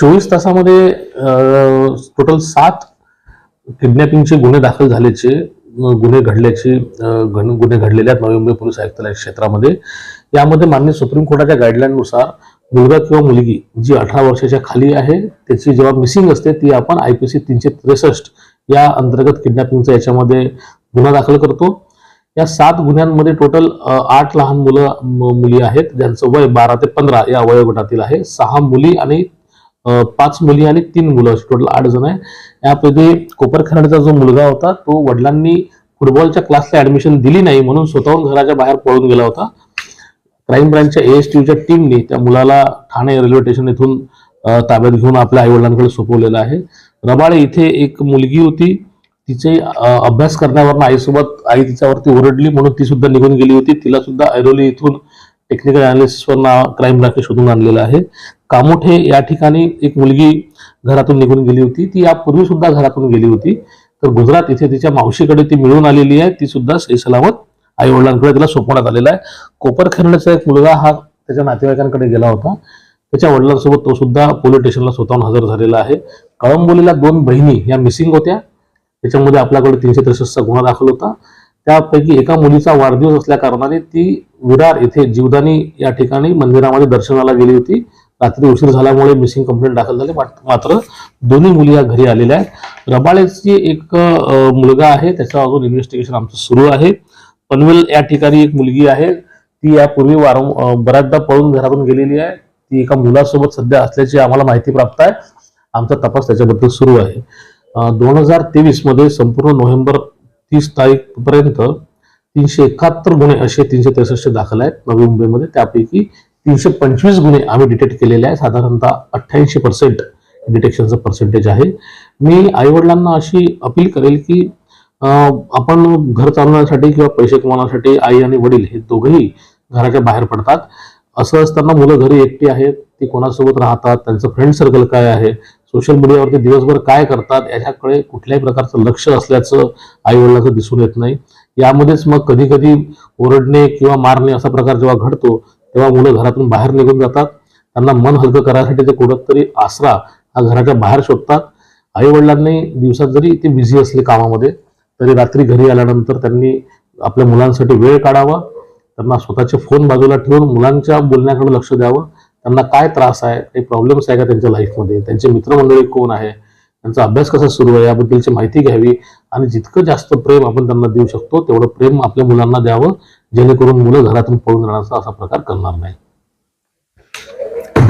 चोवीस तासामध्ये टोटल सात किडनॅपिंगचे गुन्हे दाखल झाल्याचे गुन्हे घडल्याचे घन- गुन्हे घडलेले आहेत नवी मुंबई पोलीस आयुक्तालय क्षेत्रामध्ये. यामध्ये मान्य सुप्रीम कोर्टाच्या गाईडलाईननुसार मुलगा किंवा मुलगी जी अठरा वर्षाच्या खाली आहे त्याची जेव्हा मिसिंग असते ती आपण आय पी सी तीनशे त्रेसष्ट या अंतर्गत किडनॅपिंगचा याच्यामध्ये गुन्हा दाखल करतो. या सात गुन्ह्यांमध्ये टोटल आठ लहान मुलं मुली आहेत ज्यांचं वय बारा ते पंधरा या वयोगटातील आहे. सहा मुली आणि पाच मुली आणि तीन मुलं असे टोटल आठ जण आहे. यापैकी कोपरखराडचा जो मुलगा होता तो वडिलांनी फुटबॉलच्या क्लासला ऍडमिशन दिली नाही म्हणून स्वतःहून घराच्या बाहेर पळून गेला होता. क्राईम ब्रँचच्या एस टीच्या टीमने त्या मुलाला ठाणे रेल्वे स्टेशन येथून ताब्यात घेऊन आपल्या आईवडिलांकडे सोपवलेलं आहे. रबाळे इथे एक मुलगी होती तिचे अभ्यास करण्यावर आईसोबत आई तिच्यावरती ओरडली म्हणून ती सुद्धा निघून गेली होती. तिला सुद्धा ऐरोली इथून टेक्निकल अनालिसिसवर क्राईम ब्रँचने शोधून आणलेलं आहे. कामोठे या ठिकाणी एक मुलगी घरातून निघून गेली होती. ती यापूर्वी सुद्धा घरातून गेली होती. तर गुजरात इथे तिच्या मावशीकडे ती मिळून आलेली आहे. ती सुद्धा सही सलामत आई वडिलांकडे तिला सोपवण्यात आलेला आहे. कोपरखेरण्याचा एक मुलगा हा त्याच्या नातेवाईकांकडे गेला होता. त्याच्या वडिलांसोबत तो सुद्धा पोलीस स्टेशनला स्वतःहून हजर झालेला आहे. कळंबोलीला दोन बहिणी या मिसिंग होत्या. त्याच्यामध्ये आपल्याकडे तीनशे त्रेसष्टचा गुन्हा दाखल होता. त्यापैकी एका मुलीचा वाढदिवस असल्या कारणाने ती विरार येथे जीवदानी या ठिकाणी मंदिरामध्ये दर्शनाला गेली होती. रात्री उशीर झाल्यामुळे मिसिंग कंप्लेंट दाखल झाली. मात्र दोन्ही मुली या घरी आलेल्या आहेत. रबाळेची एक मुलगा आहे. त्याचं अजून इन्व्हेस्टिगेशन आमचं सुरू आहे. पनवेल या ठिकाणी एक मुलगी आहे. ती यापूर्वी वारं बऱ्याचदा पळून घरातून गेलेली आहे. ती एका मुलासोबत सध्या असल्याची आम्हाला माहिती प्राप्त आहे. आमचा तपास त्याच्याबद्दल सुरू आहे. दोन हजार तेवीसमध्ये संपूर्ण नोव्हेंबर तीस तारीख पर्यंत तीनशे एकाहत्तर गुन्हे असे तीनशे त्रेसष्ट दाखल आहेत. नवी मुंबईमध्ये त्यापैकी तीनशे पंचवीस गुन्हे आम्ही डिटेक्ट केलेले आहे साधारणतः अठ्ठ्याऐंशी पर्सेंट डिटेक्शनचं पर्सेंटेज आहे. मी आईवडिलांना अशी अपील करेल की आपण घर चालवण्यासाठी किंवा पैसे कमावण्यासाठी आई आणि वडील हे दोघेही घराच्या बाहेर पडतात. असं असताना मुलं घरी एकटी आहेत ती कोणासोबत राहतात त्यांचं फ्रेंड सर्कल काय आहे सोशल मीडियावरती दिवसभर काय करतात याच्याकडे कुठल्याही प्रकारचं लक्ष असल्याचं आई वडिलांचं दिसून येत नाही. यामध्येच मग कधी कधी ओरडणे किंवा मारणे असा प्रकार जेव्हा घडतो तेव्हा मुलं घरातून बाहेर निघून जातात. त्यांना मन हलकं करायसाठी ते कुठंतरी आसरा हा घराच्या बाहेर शोधतात. आई वडिलांनी दिवसात जरी ते बिझी असले कामामध्ये तरी रात्री घरी आल्यानंतर त्यांनी आपल्या मुलांसाठी वेळ काढावा. त्यांना स्वतःचे फोन बाजूला ठेवून मुलांच्या बोलण्याकडे लक्ष द्यावं. त्यांना काय त्रास आहे काही प्रॉब्लेम्स आहे का त्यांच्या लाईफमध्ये त्यांचे मित्रमंडळी कोण आहे? त्यांचा अभ्यास कसा सुरू आहे याबद्दलची माहिती घ्यावी आणि जितकं जास्त प्रेम आपण त्यांना देऊ शकतो तेवढं प्रेम आपल्या मुलांना द्यावं जेणेकरून मुलं घरातून पळून जाण्याचा असा प्रकार करणार नाही.